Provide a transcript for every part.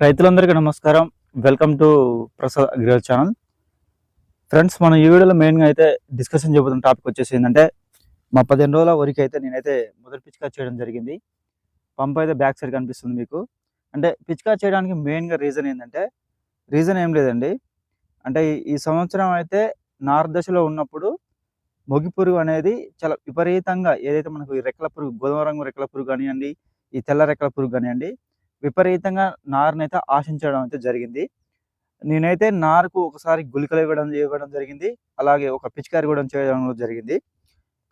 రైతులందరికీ నమస్కారం. Welcome to Prasad agriculture channel. Friends మనం ఈ వీడియోలో మెయిన్గా అయితే డిస్కషన్ చేయబోతున్న టాపిక్ వచ్చేసి ఏంటంటే మా పదిహేను రోజుల వరకు అయితే నేనైతే మొదటి పిచ్కా చేయడం జరిగింది. పంప్ అయితే బ్యాక్ సైడ్ కనిపిస్తుంది మీకు. అంటే పిచ్కా చేయడానికి మెయిన్గా రీజన్ ఏంటంటే రీజన్ ఏం లేదండి. అంటే ఈ- ఈ సంవత్సరం అయితే నార్ దశలో ఉన్నప్పుడు మొగి పురుగు అనేది చాలా విపరీతంగా ఏదైతే మనకు ఈ రెక్కల పురుగు గోధుమ రంగు రెక్కల పురుగు కానివ్వండి ఈ తెల్ల రెక్కల పురుగు కానివ్వండి విపరీతంగా నారునైతే ఆశించడం అయితే జరిగింది. నేనైతే నారుకు ఒకసారి గుళికలు ఇవ్వడం ఇవ్వడం జరిగింది. అలాగే ఒక పిచికారి కూడా చేయడం జరిగింది.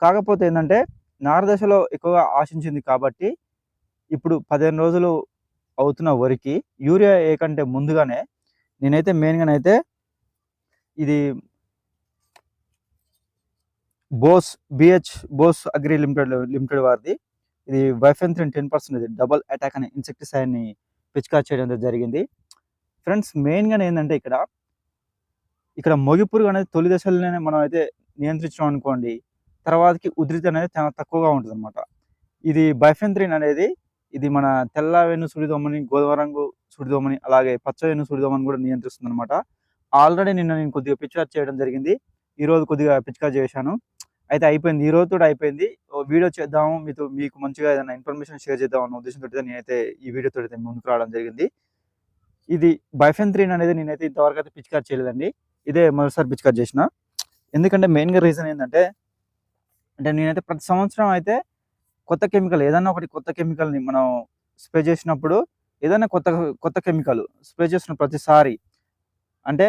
కాకపోతే ఏంటంటే నారు దశలో ఎక్కువగా ఆశించింది కాబట్టి ఇప్పుడు పదిహేను రోజులు అవుతున్న వరికి యూరియా ఏ కంటే ముందుగానే నేనైతే మెయిన్గానైతే ఇది Bose BH Bose agri limited limited వారిది ఇది bifenthrin ten percent double attack అనే ఇన్సెక్టిసైడ్ని పిచికారి చేయడం జరిగింది. ఫ్రెండ్స్ మెయిన్గా ఏంటంటే ఇక్కడ ఇక్కడ మొగి పురుగు అనేది తొలి దశలోనే మనం అయితే నియంత్రించడం అనుకోండి తర్వాతకి ఉధృతి అనేది చాలా తక్కువగా ఉంటుంది అనమాట ఇది బైఫెంత్రిన్ అనేది ఇది మన తెల్ల వెన్ను సుడిదోమని గోధుమ రంగు సుడిదోమని అలాగే పచ్చ వెన్ను సుడిదోమని కూడా నియంత్రిస్తుంది అనమాట ఆల్రెడీ నిన్న నేను కొద్దిగా పిచికారి చేయడం జరిగింది. ఈరోజు కొద్దిగా పిచికారి చేశాను. అయితే అయిపోయింది. ఈ రోజుతో అయిపోయింది. ఓ వీడియో చేద్దాము. మీతో మీకు మంచిగా ఏదైనా ఇన్ఫర్మేషన్ షేర్ చేద్దాం అన్న ఉద్దేశంతో నేనైతే ఈ వీడియోతో అయితే ముందుకు రావడం జరిగింది. ఇది బైఫెన్త్రిన్ అనేది నేనైతే ఇంతవరకు అయితే పిచికారి చేయలేదండి. ఇదే మరోసారి పిచికారి చేసిన. ఎందుకంటే మెయిన్గా రీజన్ ఏంటంటే అంటే నేనైతే ప్రతి సంవత్సరం అయితే కొత్త కెమికల్ ఏదైనా ఒకటి కొత్త కెమికల్ని మనం స్ప్రే చేసినప్పుడు ఏదైనా కొత్త కొత్త కెమికల్ స్ప్రే చేసిన ప్రతిసారి అంటే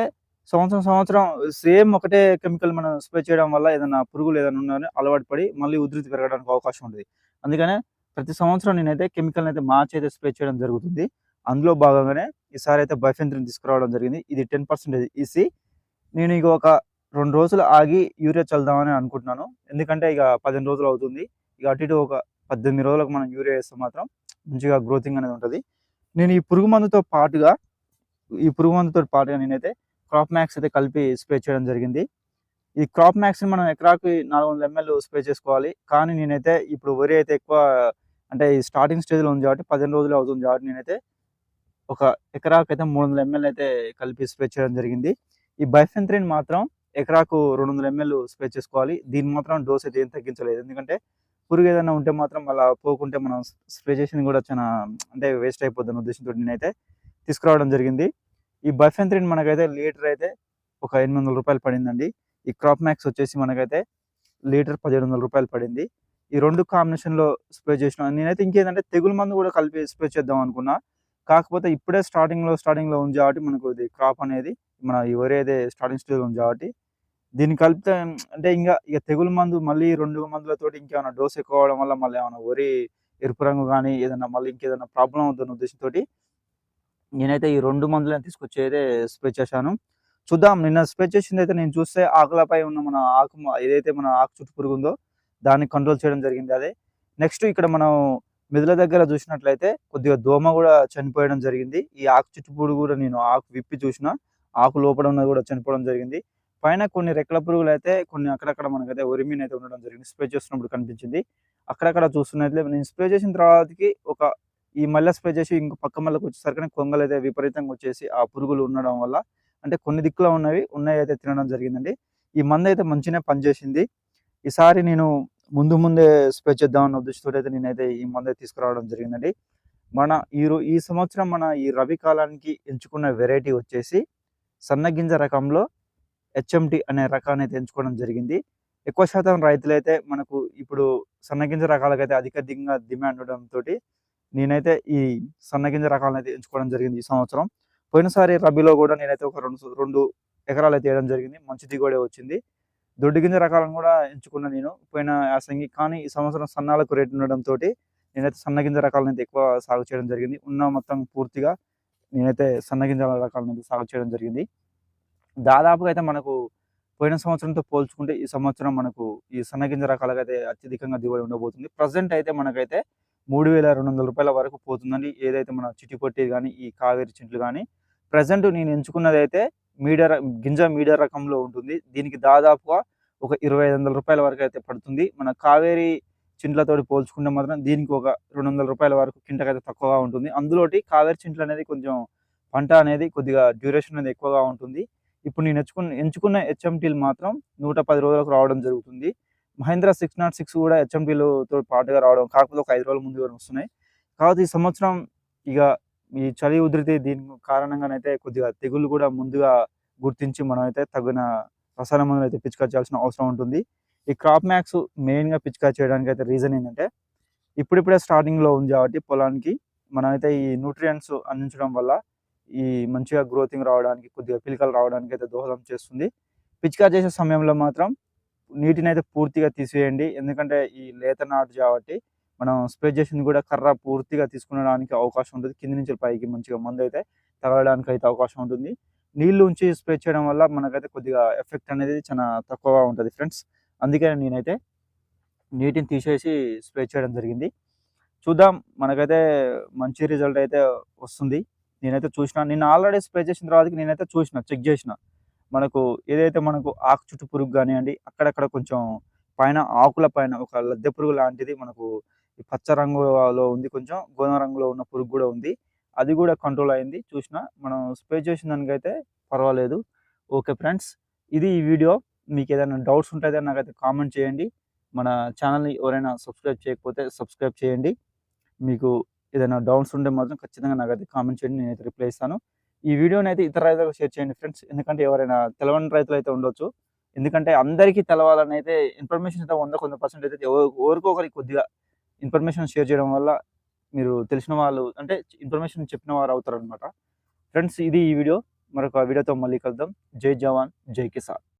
సంవత్సరం సంవత్సరం సేమ్ ఒకటే కెమికల్ మనం స్ప్రే చేయడం వల్ల ఏదైనా పురుగులు ఏదైనా ఉన్నాయని అలవాటు పడి మళ్ళీ ఉధృతి పెరగడానికి అవకాశం ఉంటుంది అందుకనే ప్రతి సంవత్సరం నేనైతే కెమికల్ అయితే మార్చి అయితే స్ప్రే చేయడం జరుగుతుంది. అందులో భాగంగానే ఈసారి అయితే బైఫెంత్రిన్ తీసుకురావడం జరిగింది. ఇది టెన్ పర్సెంటేజ్ ఈసీ నేను ఇక ఒక రెండు రోజులు ఆగి యూరియా చల్దామని అనుకుంటున్నాను. ఎందుకంటే ఇక పదిహేను రోజులు అవుతుంది. ఇక అటు ఇటు ఒక పద్దెనిమిది రోజులకు మనం యూరియా వేస్తే మాత్రం మంచిగా గ్రోతింగ్ అనేది ఉంటుంది. నేను ఈ పురుగు మందుతో పాటుగా ఈ పురుగు మందుతో పాటుగా నేనైతే క్రాప్ మ్యాక్స్ అయితే కలిపి స్ప్రే చేయడం జరిగింది. ఈ క్రాప్ మ్యాక్స్ని మనం ఎకరాకి నాలుగు వందల ఎంఎల్ స్ప్రే చేసుకోవాలి. కానీ నేనైతే ఇప్పుడు వరి అయితే ఎక్కువ అంటే ఈ స్టార్టింగ్ స్టేజ్లో ఉంది కాబట్టి పదిహేను రోజులు అవుతుంది కాబట్టి నేనైతే ఒక ఎకరాకు అయితే మూడు వందల ఎంఎల్ అయితే కలిపి స్ప్రే చేయడం జరిగింది. ఈ బైఫెంత్రిన్ మాత్రం ఎకరాకు రెండు వందల ఎంఎల్ స్ప్రే చేసుకోవాలి. దీని మాత్రం డోస్ అయితే ఏం తగ్గించలేదు. ఎందుకంటే పురుగు ఏదైనా ఉంటే మాత్రం అలా పోకుంటే మనం స్ప్రే చేసింది కూడా చాలా అంటే వేస్ట్ అయిపోతుంది ఉద్దేశంతో నేనైతే తీసుకురావడం జరిగింది. ఈ బైఫెంత్రిన్ మనకైతే లీటర్ అయితే ఒక ఎనిమిది వందల రూపాయలు పడిందండి. ఈ క్రాప్ మ్యాక్స్ వచ్చేసి మనకైతే లీటర్ పదిహేడు వందల రూపాయలు పడింది. ఈ రెండు కాంబినేషన్లో స్ప్రే చేసిన నేనైతే ఇంకేంటంటే తెగులు మందు కూడా కలిపి స్ప్రే చేద్దాం అనుకున్నా. కాకపోతే ఇప్పుడే స్టార్టింగ్లో స్టార్టింగ్లో ఉంది కాబట్టి మనకు ఇది క్రాప్ అనేది మన ఈ వరి అయితే స్టార్టింగ్ స్టేజ్లో ఉంది కాబట్టి దీన్ని కలిపితే అంటే ఇంకా ఇక తెగులు మందు మళ్ళీ రెండు మందులతోటి ఇంకేమైనా డోస్ ఎక్కువ అవడం వల్ల మళ్ళీ ఏమైనా వరి ఎరుపు రంగు కానీ ఏదైనా మళ్ళీ ఇంకేదైనా ప్రాబ్లం అవుతున్న ఉద్దేశంతో నేనైతే ఈ రెండు మందులను తీసుకొచ్చి అయితే స్ప్రే చేశాను. చూద్దాం నిన్న స్ప్రే చేసింది అయితే నేను చూస్తే ఆకులపై ఉన్న మన ఆకు ఏదైతే మన ఆకు చుట్టూ పురుగు ఉందో దాన్ని కంట్రోల్ చేయడం జరిగింది అదే. నెక్స్ట్ ఇక్కడ మనం మెదల దగ్గర చూసినట్లయితే కొద్దిగా దోమ కూడా చనిపోయడం జరిగింది. ఈ ఆకు చుట్టు పురుగు కూడా నేను ఆకు విప్పి చూసిన ఆకు లోపల ఉన్నది కూడా చనిపోవడం జరిగింది. పైన కొన్ని రెక్కల పురుగులు అయితే కొన్ని అక్కడక్కడ మనకైతే ఒరిమిన్ అయితే ఉండడం జరిగింది. స్ప్రే చేస్తున్నప్పుడు కనిపించింది. అక్కడక్కడ చూస్తున్నట్లే నేను స్ప్రే చేసిన తర్వాతకి ఒక ఈ మళ్ళీ స్ప్రే చేసి ఇంకో పక్క మళ్ళీ వచ్చేసరికి కొంగలు అయితే విపరీతంగా వచ్చేసి ఆ పురుగులు ఉండడం వల్ల అంటే కొన్ని దిక్కులో ఉన్నవి ఉన్నాయి అయితే తినడం జరిగిందండి. ఈ మందు అయితే మంచిగానే పనిచేసింది. ఈసారి నేను ముందు ముందే స్ప్రే చేద్దామన్న ఉద్దేశంతో అయితే నేనైతే ఈ మందు తీసుకురావడం జరిగిందండి. మన ఈ ఈ సంవత్సరం మన ఈ రవి కాలానికి ఎంచుకున్న వెరైటీ వచ్చేసి సన్నగింజ రకంలో హెచ్ఎంటి అనే రకాన్ని అయితే ఎంచుకోవడం జరిగింది. ఎక్కువ శాతం రైతులైతే మనకు ఇప్పుడు సన్నగింజ రకాలకైతే అధికంగా డిమాండ్ ఉండడంతో నేనైతే ఈ సన్నగింజ రకాలను అయితే ఎంచుకోవడం జరిగింది ఈ సంవత్సరం. పోయినసారి రబీలో కూడా నేనైతే ఒక రెండు రెండు ఎకరాలు అయితే వేయడం జరిగింది. మంచి దిగుబడి వచ్చింది. దొడ్డి గింజ రకాలను కూడా ఎంచుకున్న నేను. పోయిన యాసంగి కానీ ఈ సంవత్సరం సన్నాలకు రేటు ఉండడంతో నేనైతే సన్నగింజ రకాలను అయితే ఎక్కువ సాగు చేయడం జరిగింది. ఉన్న మొత్తం పూర్తిగా నేనైతే సన్నగింజ రకాలను అయితే సాగు చేయడం జరిగింది. దాదాపుగా అయితే మనకు పోయిన సంవత్సరంతో పోల్చుకుంటే ఈ సంవత్సరం మనకు ఈ సన్నగింజ రకాలకైతే అత్యధికంగా దిగుబడి ఉండబోతుంది. ప్రజెంట్ అయితే మనకైతే మూడు వేల రెండు వందల రూపాయల వరకు పోతుందండి. ఏదైతే మన చిట్టి కొట్టి కానీ ఈ కావేరి చింట్లు కానీ. ప్రజెంట్ నేను ఎంచుకున్నది అయితే మీడియా గింజ మీడియా రకంలో ఉంటుంది. దీనికి దాదాపుగా ఒక ఇరవై ఐదు వందల రూపాయల వరకు అయితే పడుతుంది. మన కావేరి చింట్లతోటి పోల్చుకుంటే మాత్రం దీనికి ఒక రెండు వందల రూపాయల వరకు కింటకైతే తక్కువగా ఉంటుంది. అందులోటి కావేరి చింట్లు అనేది కొంచెం పంట అనేది కొద్దిగా డ్యూరేషన్ అనేది ఎక్కువగా ఉంటుంది. ఇప్పుడు నేను ఎంచుకున్న ఎంచుకున్న హెచ్ఎంటీలు మాత్రం నూట పది రోజులకు రావడం జరుగుతుంది. మహేంద్ర సిక్స్ నాట్ సిక్స్ కూడా హెచ్ఎంటీలతో పాటుగా రావడం కాకపోతే ఒక ఐదు రోజుల ముందు వస్తున్నాయి. కాబట్టి ఈ సంవత్సరం ఇక ఈ చలి ఉధృతి దీని కారణంగానైతే కొద్దిగా తెగుళ్ళు కూడా ముందుగా గుర్తించి మనం అయితే తగిన రసాయన మందులు అయితే పిచికారి చేయాల్సిన అవసరం ఉంటుంది. ఈ క్రాప్ మ్యాక్స్ మెయిన్గా పిచికారి చేయడానికి అయితే రీజన్ ఏంటంటే ఇప్పుడిప్పుడే స్టార్టింగ్లో ఉంది కాబట్టి పొలానికి మనమైతే ఈ న్యూట్రియంట్స్ అందించడం వల్ల ఈ మంచిగా గ్రోతింగ్ రావడానికి కొద్దిగా పిలికలు రావడానికి అయితే దోహదం చేస్తుంది. పిచికారి చేసే సమయంలో మాత్రం నీటిని అయితే పూర్తిగా తీసివేయండి ఎందుకంటే ఈ లేత నాటు కాబట్టి మనం స్ప్రే చేసింది కూడా కర్ర పూర్తిగా తీసుకునడానికి అవకాశం ఉంటుంది. కింది నుంచి పైకి మంచిగా మందు అయితే తగలడానికి అయితే అవకాశం ఉంటుంది. నీళ్ళు ఉంచి స్ప్రే చేయడం వల్ల మనకైతే కొద్దిగా ఎఫెక్ట్ అనేది చాలా తక్కువగా ఉంటుంది ఫ్రెండ్స్. అందుకే నేనైతే నీటిని తీసేసి స్ప్రే చేయడం జరిగింది. చూద్దాం మనకైతే మంచి రిజల్ట్ అయితే వస్తుంది. నేనైతే చూసిన నేను ఆల్రెడీ స్ప్రే చేసిన తర్వాత నేనైతే చూసిన చెక్ చేసిన. మనకు ఏదైతే మనకు ఆకు చుట్టూ పురుగు కానివ్వండి అక్కడక్కడ కొంచెం పైన ఆకుల పైన ఒక లద్దె పురుగు లాంటిది మనకు ఈ పచ్చ రంగులో ఉంది కొంచెం గోధుమ రంగులో ఉన్న పురుగు కూడా ఉంది. అది కూడా కంట్రోల్ అయింది చూసిన మనం స్ప్రే చేసిన దానికైతే పర్వాలేదు. ఓకే ఫ్రెండ్స్ ఇది ఈ వీడియో. మీకు ఏదైనా డౌట్స్ ఉంటే నాకైతే కామెంట్ చేయండి. మన ఛానల్ని ఎవరైనా సబ్స్క్రైబ్ చేయకపోతే సబ్స్క్రైబ్ చేయండి. మీకు ఏదైనా డౌట్స్ ఉంటే మాత్రం ఖచ్చితంగా నాకైతే కామెంట్ చేయండి నేనైతే రిప్లై ఇస్తాను. ఈ వీడియోని అయితే ఇతర రైతులకు షేర్ చేయండి ఫ్రెండ్స్. ఎందుకంటే ఎవరైనా తెలవని రైతులు అయితే ఉండొచ్చు. ఎందుకంటే అందరికీ తెలవాలని అయితే ఇన్ఫర్మేషన్ అయితే వంద కొంత పర్సెంట్ అయితే ఎవరికొకరికి ఒకరికి కొద్దిగా ఇన్ఫర్మేషన్ షేర్ చేయడం వల్ల మీరు తెలిసిన వాళ్ళు అంటే ఇన్ఫర్మేషన్ చెప్పిన వారు అవుతారు అనమాట ఫ్రెండ్స్ ఇది ఈ వీడియో. మరొక వీడియోతో మళ్ళీ కలుద్దాం. జై జవాన్ జై కిసాన్.